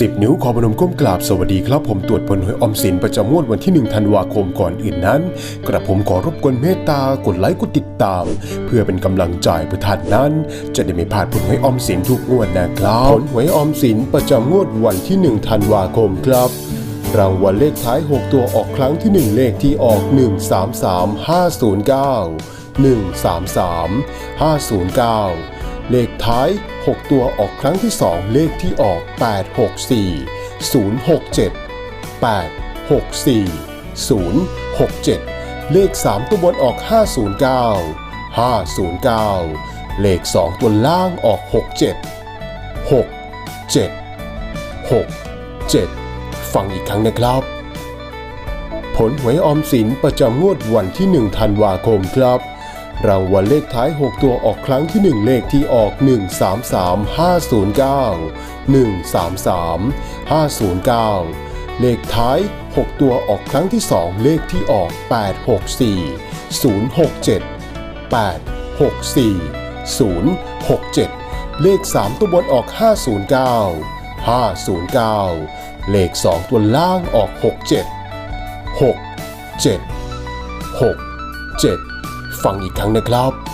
10 นิ้วขอบนมก้มกราบสวัสดีครับผมตรวจผลหวยออมสินประจำงวดวันที่ 1 ธันวาคมก่อนอื่นนั้น กระผมขอรบกวนเมตตากดไลค์กดติดตาม เพื่อเป็นกำลังใจเพื่อท่านนั้น จะได้ไม่พลาดผลหวยออมสินทุกงวดนะครับผลหวยออมสินประจำงวดวันที่ 1 ธันวาคมครับรางวัลเลขท้าย 6 ตัวออกครั้งที่ 1 เลขที่ออก 133509 133 509 เลขท้าย 6 ตัวออกครั้งที่ 2 เลขที่ออก 864 067 864 067 เลข 3 ตัวบนออก 509 509 เลข 2 ตัวล่างออก 67 6 7 6 7 ฟังอีกครั้งนะครับ ผลหวยออมสินประจำงวดวันที่ 1 ธันวาคมครับ รางวัลเลขท้าย 6 ตัวออกครั้งที่ 1 เลขที่ออก 133509 133 509 เลขท้าย 6 ตัวออกครั้งที่ 2 เลขที่ออก 864 067 864 067 เลข 3 ตัวบนออก 509 509 เลข 2 ตัวล่างออก 67 6 7 6 7 ฟังอีกครั้งนะครับ